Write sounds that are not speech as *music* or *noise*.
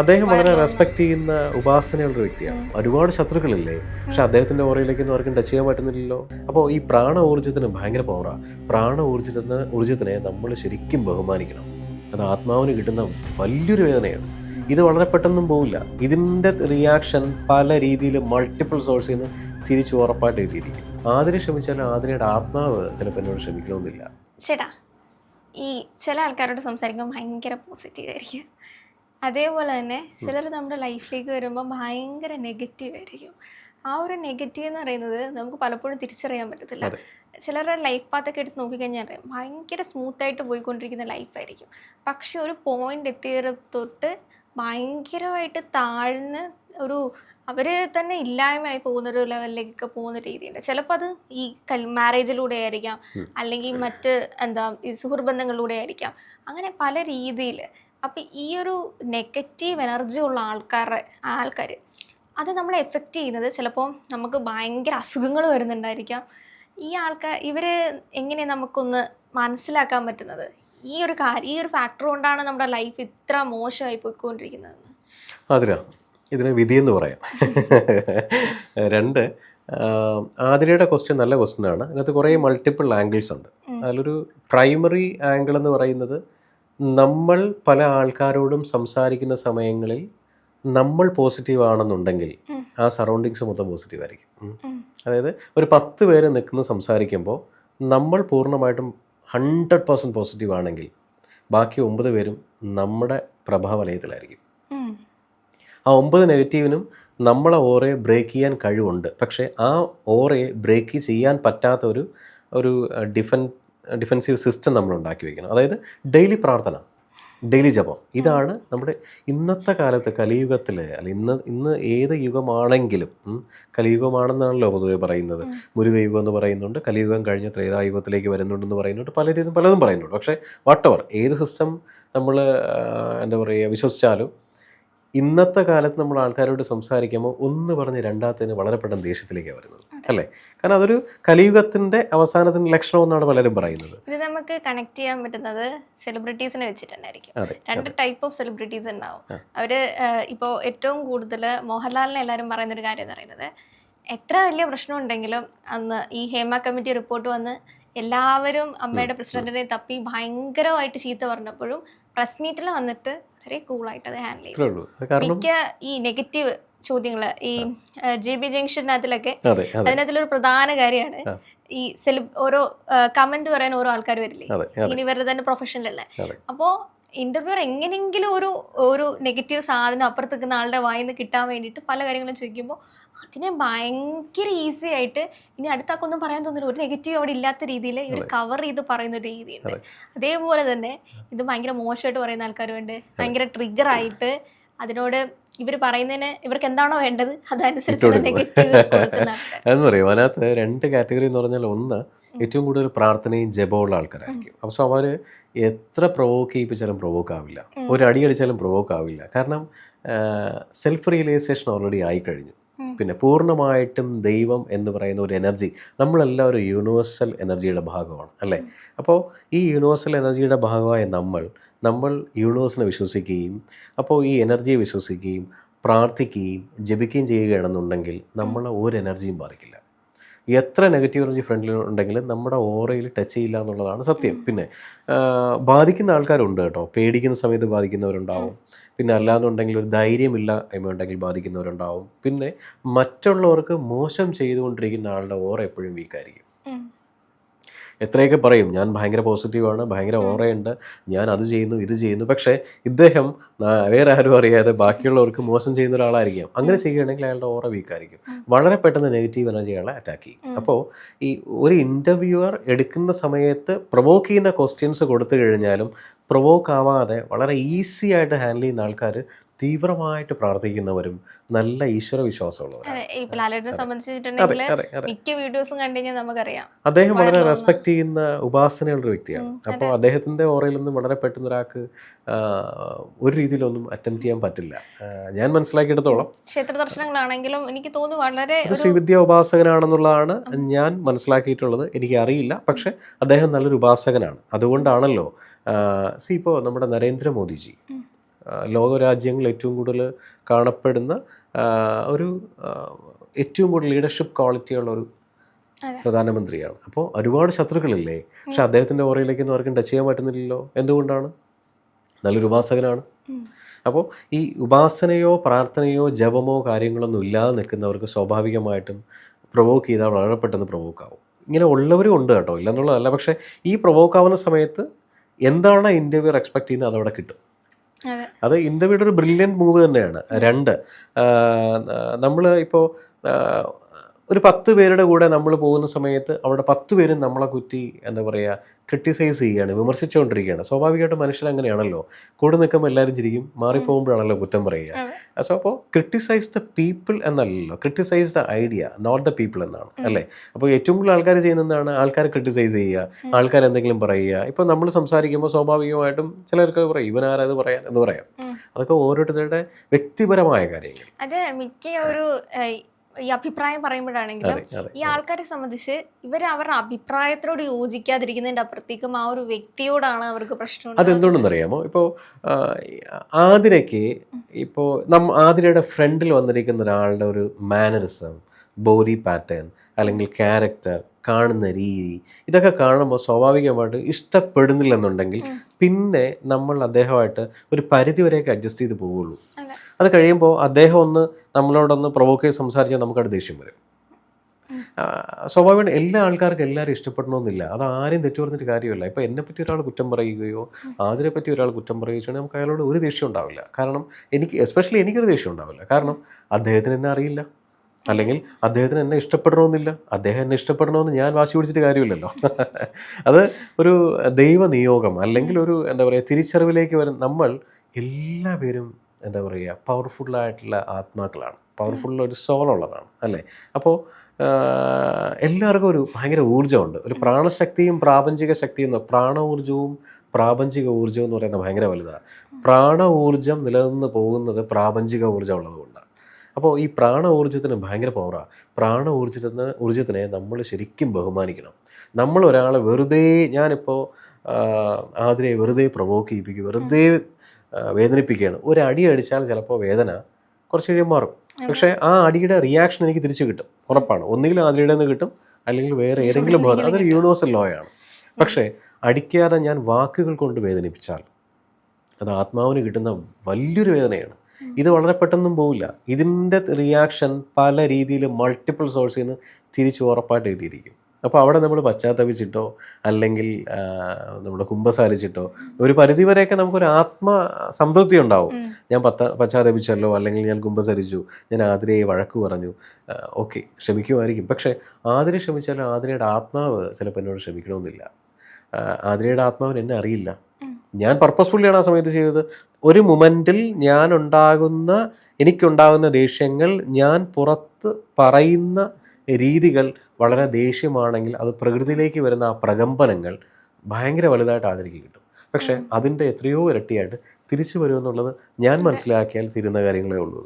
അദ്ദേഹം വളരെ റെസ്പെക്ട് ചെയ്യുന്ന ഉപാസനയുള്ള ഒരു വ്യക്തിയാണ്. ഒരുപാട് ശത്രുക്കളില്ലേ? പക്ഷെ അദ്ദേഹത്തിന്റെ ഓറയിലേക്ക് ആർക്കും ടച്ച് ചെയ്യാൻ പറ്റുന്നില്ലല്ലോ. അപ്പോൾ ഈ പ്രാണ ഊർജത്തിന് ഭയങ്കര പവറ പ്രാണ ഊർജത്തിന് ഊർജത്തിനെ നമ്മൾ ശരിക്കും ബഹുമാനിക്കണം. അത് ആത്മാവിന് കിട്ടുന്ന വലിയൊരു വേദനയാണ്. ഇത് വളരെ പെട്ടെന്നും പോവില്ല. ഇതിന്റെ റിയാക്ഷൻ പല രീതിയിൽ മൾട്ടിപ്പിൾ സോഴ്സിൽ നിന്ന് തിരിച്ചു ഉറപ്പായിട്ട് കിട്ടിയിരിക്കും ആതിരെ ക്ഷമിച്ചാലും ആതിരയുടെ ആത്മാവ് ചിലപ്പോൾ എന്നോട് ക്ഷമിക്കണമെന്നില്ല. ചേട്ടാ ഈ ചില ആൾക്കാരോട് സംസാരിക്കുമ്പോൾ ഭയങ്കര പോസിറ്റീവ് ആയിരിക്കും. അതേപോലെ തന്നെ ചിലർ നമ്മുടെ ലൈഫിലേക്ക് വരുമ്പോൾ ഭയങ്കര നെഗറ്റീവ് ആയിരിക്കും. ആ ഒരു നെഗറ്റീവ് എന്ന് പറയുന്നത് നമുക്ക് പലപ്പോഴും തിരിച്ചറിയാൻ പറ്റത്തില്ല. ചിലരുടെ ലൈഫ് പാത്തൊക്കെ എടുത്ത് നോക്കിക്കഴിഞ്ഞാൽ അറിയാം ഭയങ്കര സ്മൂത്ത് ആയിട്ട് പോയിക്കൊണ്ടിരിക്കുന്ന ലൈഫായിരിക്കും പക്ഷെ ഒരു പോയിന്റ് എത്തിയത് തൊട്ട് ഭയങ്കരമായിട്ട് താഴ്ന്ന് ഒരു അവർ തന്നെ ഇല്ലായ്മയായി പോകുന്ന ഒരു ലെവലിലേക്കൊക്കെ പോകുന്ന രീതിയുണ്ട്. ചിലപ്പോൾ അത് ഈ കൽ മാരേജിലൂടെ ആയിരിക്കാം. അല്ലെങ്കിൽ മറ്റ് എന്താ ഈ സുഹൃബന്ധങ്ങളിലൂടെ ആയിരിക്കാം. അങ്ങനെ പല രീതിയിൽ അപ്പം ഈ ഒരു നെഗറ്റീവ് എനർജി ഉള്ള ആൾക്കാരുടെ ആൾക്കാർ അത് നമ്മളെ എഫക്റ്റ് ചെയ്യുന്നത് ചിലപ്പോൾ നമുക്ക് ഭയങ്കര അസുഖങ്ങൾ വരുന്നുണ്ടായിരിക്കാം. ഈ ആൾക്കാർ ഇവർ എങ്ങനെ നമുക്കൊന്ന് മനസ്സിലാക്കാൻ പറ്റുന്നത്? ഈ ഒരു കാര്യം ഈ ഒരു ഫാക്ടർ കൊണ്ടാണ് നമ്മുടെ ലൈഫ് ഇത്ര മോശമായി പോയിക്കൊണ്ടിരിക്കുന്നത്. ആതിര ഇതിനെ വിധിയെന്ന് പറയാം. *laughs* രണ്ട് ആതിരയുടെ ക്വസ്റ്റ്യൻ നല്ല ക്വസ്റ്റ്യൻ ആണ്. അതിനകത്ത് കുറേ മൾട്ടിപ്പിൾ ആംഗിൾസ് ഉണ്ട്. അതിലൊരു പ്രൈമറി ആംഗിൾ എന്ന് പറയുന്നത് നമ്മൾ പല ആൾക്കാരോടും സംസാരിക്കുന്ന സമയങ്ങളിൽ നമ്മൾ പോസിറ്റീവ് ആണെന്നുണ്ടെങ്കിൽ ആ സറൗണ്ടിങ്സ് മൊത്തം പോസിറ്റീവ് ആയിരിക്കും. അതായത് ഒരു പത്ത് പേര് നിൽക്കുന്ന സംസാരിക്കുമ്പോൾ നമ്മൾ പൂർണമായിട്ടും ഹൺഡ്രഡ് പേഴ്സന്റ് പോസിറ്റീവ് ആണെങ്കിൽ ബാക്കി ഒമ്പത് പേരും നമ്മുടെ പ്രഭാവലയത്തിലായിരിക്കും. ആ ഒമ്പത് നെഗറ്റീവിനും നമ്മളെ ഓറയെ ബ്രേക്ക് ചെയ്യാൻ കഴിവുണ്ട്. പക്ഷേ ആ ഓറയെ ബ്രേക്ക് ചെയ്യാൻ പറ്റാത്ത ഒരു ഒരു ഡിഫൻ ഡിഫെൻസീവ് സിസ്റ്റം നമ്മൾ ഉണ്ടാക്കി വെക്കണം. അതായത് ഡെയിലി പ്രാർത്ഥന ഡെയിലി ജപം. ഇതാണ് നമ്മുടെ ഇന്നത്തെ കാലത്ത് കലിയുഗത്തിൽ അല്ല ഇന്ന് ഇന്ന് ഏത് യുഗമാണെങ്കിലും കലിയുഗമാണെന്നാണല്ലോ പൊതുവെ പറയുന്നത്. മുരുകയുഗം എന്ന് പറയുന്നുണ്ട് കലിയുഗം കഴിഞ്ഞ് ത്രേതായുഗത്തിലേക്ക് വരുന്നുണ്ടെന്ന് പറയുന്നുണ്ട് പല രീതിയിൽ പലതും പറയുന്നുണ്ട്. പക്ഷേ വാട്ടവർ ഏത് സിസ്റ്റം നമ്മൾ എന്താ പറയുക വിശ്വസിച്ചാലും ഇന്നത്തെ കാലത്ത് നമ്മൾ ആൾക്കാരോട് സംസാരിക്കുമ്പോൾ ഒന്ന് പറഞ്ഞ് രണ്ടാമത്തേന് വളരെ പെട്ടെന്ന് ദേഷ്യത്തിലേക്കാണ് വരുന്നത്. അല്ലേ? കാരണം അതൊരു കലിയുഗത്തിന്റെ അവസാനത്തിന്റെ ലക്ഷണം എന്നാണ് പലരും പറയുന്നത്. ഇത് നമുക്ക് കണക്ട് ചെയ്യാൻ പറ്റുന്നത് സെലിബ്രിറ്റീസിനെ വെച്ചിട്ട് തന്നെയായിരിക്കും. രണ്ട് ടൈപ്പ് ഓഫ് സെലിബ്രിറ്റീസ് ഉണ്ടാവും. അവർ ഇപ്പോൾ ഏറ്റവും കൂടുതൽ മോഹൻലാലിനെ എല്ലാവരും പറയുന്ന ഒരു കാര്യം എന്ന് പറയുന്നത് എത്ര വലിയ പ്രശ്നം ഉണ്ടെങ്കിലും അന്ന് ഈ ഹേമ കമ്മിറ്റി റിപ്പോർട്ട് വന്ന് എല്ലാവരും അമ്മയുടെ പ്രസിഡന്റിനെ തപ്പി ഭയങ്കരമായിട്ട് ചീത്ത പറഞ്ഞപ്പോഴും പ്രസ് മീറ്റിൽ വന്നിട്ട് വളരെ കൂളായിട്ട് അത് ഹാൻഡിൽ ചെയ്തു മിക്ക ഈ നെഗറ്റീവ് ചോദ്യങ്ങൾ ഈ ജെ ബി ജംഗ്ഷനകത്തിലൊക്കെ അതിനകത്തിലൊരു പ്രധാന കാര്യമാണ് ഈ സെലിബ് ഓരോ കമന്റ് പറയാൻ ഓരോ ആൾക്കാർ വരില്ലേ? ഇനി ഇവരുടെ തന്നെ പ്രൊഫഷണലല്ലേ അപ്പോ അപ്പോൾ ഇന്റർവ്യൂർ എങ്ങനെയെങ്കിലും ഒരു ഒരു നെഗറ്റീവ് സാധനം അപ്പുറത്ത് നിൽക്കുന്ന ആളുടെ വായിൽ നിന്ന് കിട്ടാൻ വേണ്ടിയിട്ട് പല കാര്യങ്ങളും ചോദിക്കുമ്പോൾ അതിനെ ഭയങ്കര ഈസി ആയിട്ട് ഇനി അടുത്താക്കൊന്നും പറയാൻ തോന്നില്ല. ഒരു നെഗറ്റീവ് അവിടെ ഇല്ലാത്ത രീതിയിൽ ഇവർ കവർ ചെയ്ത് പറയുന്ന ഒരു രീതിയുണ്ട്. അതേപോലെ തന്നെ ഇത് ഭയങ്കര മോശമായിട്ട് പറയുന്ന ആൾക്കാരുണ്ട്. ഭയങ്കര ട്രിഗർ ആയിട്ട് അതിനോട് ഇവർ പറയുന്നതിന് ഇവർക്ക് എന്താണോ വേണ്ടത് അതനുസരിച്ച് നെഗറ്റീവ് അതെന്ന് പറയും. അതിനകത്ത് രണ്ട് കാറ്റഗറി എന്ന് പറഞ്ഞാൽ ഒന്ന് ഏറ്റവും കൂടുതൽ പ്രാർത്ഥനയും ജപമുള്ള ആൾക്കാരായിരിക്കും. അപ്പോൾ അവർ എത്ര പ്രൊവോക്ക് ചെയ്യിപ്പിച്ചാലും പ്രൊവോക്ക് ആവില്ല. ഒരു അടി അടിച്ചാലും പ്രൊവോക്ക് ആവില്ല. കാരണം സെൽഫ് റിയലൈസേഷൻ ഓൾറെഡി ആയിക്കഴിഞ്ഞു. കഴിഞ്ഞു പിന്നെ പൂർണമായിട്ടും ദൈവം എന്ന് പറയുന്ന ഒരു എനർജി നമ്മളെല്ലാം ഒരു യൂണിവേഴ്സൽ എനർജിയുടെ ഭാഗമാണ് അല്ലേ? അപ്പോൾ ഈ യൂണിവേഴ്സൽ എനർജിയുടെ ഭാഗമായ നമ്മൾ നമ്മൾ യൂണിവേഴ്സിനെ വിശ്വസിക്കുകയും അപ്പോൾ ഈ എനർജിയെ വിശ്വസിക്കുകയും പ്രാർത്ഥിക്കുകയും ജപിക്കുകയും ചെയ്യുകയാണെന്നുണ്ടെങ്കിൽ നമ്മൾ ഒരു എനർജിയും ബാധിക്കില്ല. എത്ര നെഗറ്റീവ് എനർജി ഫ്രണ്ടിൽ ഉണ്ടെങ്കിലും നമ്മുടെ ഓറയിൽ ടച്ച് ചെയ്യില്ല എന്നുള്ളതാണ് സത്യം. പിന്നെ ബാധിക്കുന്ന ആൾക്കാരുണ്ട് കേട്ടോ. പേടിക്കുന്ന സമയത്ത് ബാധിക്കുന്നവരുണ്ടാവും. പിന്നെ അല്ലാന്നുണ്ടെങ്കിൽ ഒരു ധൈര്യമില്ല എന്നുണ്ടെങ്കിൽ ബാധിക്കുന്നവരുണ്ടാവും. പിന്നെ മറ്റുള്ളവർക്ക് മോശം ചെയ്തുകൊണ്ടിരിക്കുന്ന ആളുടെ ഓറ എപ്പോഴും വീക്കായിരിക്കും. എത്രയൊക്കെ പറയും ഞാൻ ഭയങ്കര പോസിറ്റീവാണ് ഭയങ്കര ഓറയുണ്ട് ഞാൻ അത് ചെയ്യുന്നു ഇത് ചെയ്യുന്നു. പക്ഷേ ഇദ്ദേഹം വേറെ ആരും അറിയാതെ ബാക്കിയുള്ളവർക്ക് മോശം ചെയ്യുന്ന ഒരാളായിരിക്കാം. അങ്ങനെ ചെയ്യുകയാണെങ്കിൽ അയാളുടെ ഓറ വീക്കായിരിക്കും. വളരെ പെട്ടെന്ന് നെഗറ്റീവ് എനർജി അയാളെ അറ്റാക്ക് ചെയ്യും. അപ്പോൾ ഈ ഒരു ഇന്റർവ്യൂവർ എടുക്കുന്ന സമയത്ത് പ്രൊവോക്ക് ചെയ്യുന്ന ക്വസ്റ്റ്യൻസ് കൊടുത്തു കഴിഞ്ഞാലും പ്രൊവോക്ക് ആവാതെ വളരെ ഈസി ആയിട്ട് ഹാൻഡിൽ ചെയ്യുന്ന ആൾക്കാർ തീവ്രമായിട്ട് പ്രാർത്ഥിക്കുന്നവരും നല്ല ഈശ്വര നമുക്കറിയാം. അദ്ദേഹം വളരെ റെസ്പെക്ട് ചെയ്യുന്ന ഉപാസനയുള്ള ഒരു വ്യക്തിയാണ് അപ്പോൾ അദ്ദേഹത്തിന്റെ ഓറയിലൊന്നും വളരെ പെട്ടെന്ന് ഒരാൾക്ക് ഒരു രീതിയിലൊന്നും അറ്റംപ്റ്റ് ചെയ്യാൻ പറ്റില്ല. ഞാൻ മനസ്സിലാക്കിയെടുത്തോളം. ക്ഷേത്ര ദർശനങ്ങളാണെങ്കിലും എനിക്ക് തോന്നുന്നു വളരെ ശ്രീവിദ്യ ഉപാസകനാണെന്നുള്ളതാണ് ഞാൻ മനസ്സിലാക്കിയിട്ടുള്ളത്. എനിക്ക് അറിയില്ല പക്ഷെ അദ്ദേഹം നല്ലൊരു ഉപാസകനാണ്. അതുകൊണ്ടാണല്ലോ സി ഇപ്പോൾ നമ്മുടെ നരേന്ദ്രമോദിജി ലോകരാജ്യങ്ങൾ ലോകരാജ്യങ്ങളിൽ ഏറ്റവും കൂടുതൽ കാണപ്പെടുന്ന ഒരു ഏറ്റവും കൂടുതൽ ലീഡർഷിപ്പ് ക്വാളിറ്റിയുള്ള ഒരു പ്രധാനമന്ത്രിയാണ്. അപ്പോൾ ഒരുപാട് ശത്രുക്കളില്ലേ? പക്ഷെ അദ്ദേഹത്തിന്റെ ഓറയിലേക്കൊന്നും ആർക്കും ടച്ച് ചെയ്യാൻ പറ്റുന്നില്ലല്ലോ? എന്തുകൊണ്ടാണ്? നല്ലൊരു ഉപാസകനാണ്. അപ്പോൾ ഈ ഉപാസനയോ പ്രാർത്ഥനയോ ജപമോ കാര്യങ്ങളൊന്നും ഇല്ലാതെ നിൽക്കുന്നവർക്ക് സ്വാഭാവികമായിട്ടും പ്രൊവോക്ക് ചെയ്താൽ വളരെ പെട്ടെന്ന് പ്രൊവോക്ക് ആവും. ഇങ്ങനെ ഉള്ളവരും ഉണ്ട് കേട്ടോ. ഇല്ലെന്നുള്ളതല്ല. പക്ഷേ ഈ പ്രൊവോക്ക് ആവുന്ന സമയത്ത് എന്താണ് ഇന്റർവ്യൂർ എക്സ്പെക്ട് ചെയ്യുന്നത് അതവിടെ കിട്ടും. അതെ. ഇന്റർവ്യൂടെ ഒരു ബ്രില്യന്റ് മൂവ് തന്നെയാണ്. രണ്ട് നമ്മൾ ഇപ്പോൾ ഒരു പത്ത് പേരുടെ കൂടെ നമ്മൾ പോകുന്ന സമയത്ത് അവിടെ പത്ത് പേരും നമ്മളെ കുറ്റി എന്താ പറയുക ക്രിട്ടിസൈസ് ചെയ്യുകയാണ് വിമർശിച്ചുകൊണ്ടിരിക്കുകയാണ്. സ്വാഭാവികമായിട്ടും മനുഷ്യൻ അങ്ങനെയാണല്ലോ. കൂടെ നിൽക്കുമ്പോൾ എല്ലാവരും ചിരിക്കും മാറിപ്പോകുമ്പോഴാണല്ലോ കുറ്റം പറയുക. സോ അപ്പോൾ criticise the people എന്നല്ലല്ലോ. Criticise the idea not the people എന്നാണ് അല്ലേ? അപ്പോൾ ഏറ്റവും കൂടുതൽ ആൾക്കാർ ചെയ്യുന്നതാണ് ആൾക്കാരെ ക്രിട്ടിസൈസ് ചെയ്യുക ആൾക്കാർ എന്തെങ്കിലും പറയുക. ഇപ്പോൾ നമ്മൾ സംസാരിക്കുമ്പോൾ സ്വാഭാവികമായിട്ടും ചിലർക്ക് പറയും ഇവനാരത് പറയാൻ എന്ന് പറയാം. അതൊക്കെ ഓരോരുത്തരുടെ വ്യക്തിപരമായ കാര്യങ്ങൾ. അതെ മിക്ക ഒരു ഈ അഭിപ്രായം പറയുമ്പോഴാണെങ്കിലും ഈ ആൾക്കാരെ സംബന്ധിച്ച് ഇവർ അവരുടെ അഭിപ്രായത്തോട് യോജിക്കാതിരിക്കുന്നതിന്റെ അപ്പുറത്തേക്കും ആ ഒരു വ്യക്തിയോടാണ് അവർക്ക് പ്രശ്നം അതെന്തുകൊണ്ടെന്നറിയാമോ? ഇപ്പോൾ ആതിരയ്ക്ക് ഇപ്പോൾ നം ആതിരയുടെ ഫ്രണ്ടിൽ വന്നിരിക്കുന്ന ഒരാളുടെ ഒരു മാനറിസം ബോഡി പാറ്റേൺ അല്ലെങ്കിൽ ക്യാരക്ടർ കാണുന്ന രീതി ഇതൊക്കെ കാണുമ്പോൾ സ്വാഭാവികമായിട്ട് ഇഷ്ടപ്പെടുന്നില്ലെന്നുണ്ടെങ്കിൽ പിന്നെ നമ്മൾ അദ്ദേഹമായിട്ട് ഒരു പരിധി വരെയൊക്കെ അഡ്ജസ്റ്റ് ചെയ്ത് പോവുള്ളൂ. അതെ കഴിയുമ്പോൾ അദ്ദേഹം ഒന്ന് നമ്മളോടൊന്ന് പ്രൊവോക്ക് ചെയ്ത് സംസാരിച്ചാൽ നമുക്കവിടെ ദേഷ്യം വരും. സ്വാഭാവികം എല്ലാ ആൾക്കാർക്കും എല്ലാവരും ഇഷ്ടപ്പെടണമെന്നില്ല അത് ആരും തെറ്റു പറഞ്ഞിട്ട് കാര്യമില്ല. ഇപ്പോൾ എന്നെ പറ്റി ഒരാൾ കുറ്റം പറയുകയോ ആതിരെ പറ്റി ഒരാൾ കുറ്റം പറയുകയോ ചെയ്യണമെങ്കിൽ നമുക്ക് അയാളോട് ഒരു ദേഷ്യം ഉണ്ടാവില്ല. കാരണം എനിക്ക് എസ്പെഷ്യലി എനിക്കൊരു ദേഷ്യം ഉണ്ടാവില്ല. കാരണം അദ്ദേഹത്തിന് എന്നെ അറിയില്ല. അല്ലെങ്കിൽ അദ്ദേഹത്തിന് എന്നെ ഇഷ്ടപ്പെടണമെന്നില്ല അദ്ദേഹം എന്നെ ഇഷ്ടപ്പെടണമെന്ന് ഞാൻ വാശി പിടിച്ചിട്ട് കാര്യമില്ലല്ലോ. അത് ഒരു ദൈവ നിയോഗം അല്ലെങ്കിൽ ഒരു എന്താ പറയുക തിരിച്ചറിവിലേക്ക് വരും നമ്മൾ എല്ലാ പേരും എന്താ പറയുക പവർഫുള്ളായിട്ടുള്ള ആത്മാക്കളാണ്. പവർഫുള്ള ഒരു സോൾ ഉള്ളതാണ് അല്ലേ അപ്പോൾ എല്ലാവർക്കും ഒരു ഭയങ്കര ഊർജമുണ്ട്. ഒരു പ്രാണശക്തിയും പ്രാപഞ്ചിക ശക്തിയും പ്രാണ ഊർജവും പ്രാപഞ്ചിക ഊർജവും എന്ന് പറയുന്നത് ഭയങ്കര വലുതാണ്. പ്രാണ ഊർജം നിലനിന്ന് പോകുന്നത് പ്രാപഞ്ചിക ഊർജം ഉള്ളതുകൊണ്ടാണ് അപ്പോൾ ഈ പ്രാണ ഊർജത്തിന് ഭയങ്കര പവറാണ് പ്രാണ ഊർജത്തിന് ഊർജത്തിനെ നമ്മൾ ശരിക്കും ബഹുമാനിക്കണം. നമ്മൾ ഒരാളെ വെറുതെ ഞാനിപ്പോൾ ആതിരെ വെറുതെ പ്രൊവോക്ക് ചെയ്യിപ്പിക്കും വെറുതെ വേദനിപ്പിക്കുകയാണ്. ഒരു അടി അടിച്ചാൽ ചിലപ്പോൾ വേദന കുറച്ച് കഴിയുമ്പോൾ മാറും. പക്ഷേ ആ അടിയുടെ റിയാക്ഷൻ എനിക്ക് തിരിച്ചു കിട്ടും. ഉറപ്പാണ്. ഒന്നുകിൽ ആതിരയുടെ നിന്ന് കിട്ടും അല്ലെങ്കിൽ വേറെ ഏതെങ്കിലും ഭാഗം അതൊരു യൂണിവേഴ്സൽ ലോ ആണ്. പക്ഷേ അടിക്കാതെ ഞാൻ വാക്കുകൾ കൊണ്ട് വേദനിപ്പിച്ചാൽ അത് ആത്മാവിന് കിട്ടുന്ന വലിയൊരു വേദനയാണ്. ഇത് വളരെ പെട്ടെന്നും പോവില്ല. ഇതിന്റെ റിയാക്ഷൻ പല രീതിയിൽ മൾട്ടിപ്പിൾ സോഴ്സിൽ നിന്ന് തിരിച്ച് ഉറപ്പായിട്ട് കിട്ടിയിരിക്കും. അപ്പോൾ അവിടെ നമ്മൾ പശ്ചാത്തപിച്ചിട്ടോ അല്ലെങ്കിൽ നമ്മൾ നമ്മുടെ കുമ്പസാരിച്ചിട്ടോ ഒരു പരിധിവരെയൊക്കെ നമുക്കൊരു ആത്മ സംതൃപ്തി ഉണ്ടാവും. ഞാൻ പത്ത പശ്ചാത്തപിച്ചല്ലോ അല്ലെങ്കിൽ ഞാൻ കുംഭസരിച്ചു ഞാൻ ആതിരയെ വഴക്ക് പറഞ്ഞു ഓക്കെ ക്ഷമിക്കുമായിരിക്കും. പക്ഷേ ആതിര ക്ഷമിച്ചാലും ആതിരയുടെ ആത്മാവ് ചിലപ്പോൾ എന്നോട് ക്ഷമിക്കണമെന്നില്ല. ആതിരയുടെ ആത്മാവിന് എന്നെ അറിയില്ല. ഞാൻ പർപ്പസ്ഫുള്ളിയാണ് ആ സമയത്ത് ചെയ്തത്. ഒരു മൊമെന്റിൽ ഞാൻ ഉണ്ടാകുന്ന എനിക്കുണ്ടാകുന്ന ദേഷ്യങ്ങൾ ഞാൻ പുറത്ത് പറയുന്ന രീതികൾ വളരെ ദേഷ്യമാണെങ്കിൽ അത് പ്രകൃതിയിലേക്ക് വരുന്ന ആ പ്രകമ്പനങ്ങൾ ഭയങ്കര വലുതായിട്ട് ആദരിക്ക് കിട്ടും പക്ഷേ അതിന്റെ എത്രയോ ഇരട്ടിയായിട്ട് തിരിച്ചു വരുമെന്നുള്ളത് ഞാൻ മനസ്സിലാക്കിയാൽ തീരുന്ന കാര്യങ്ങളേ ഉള്ളൂ.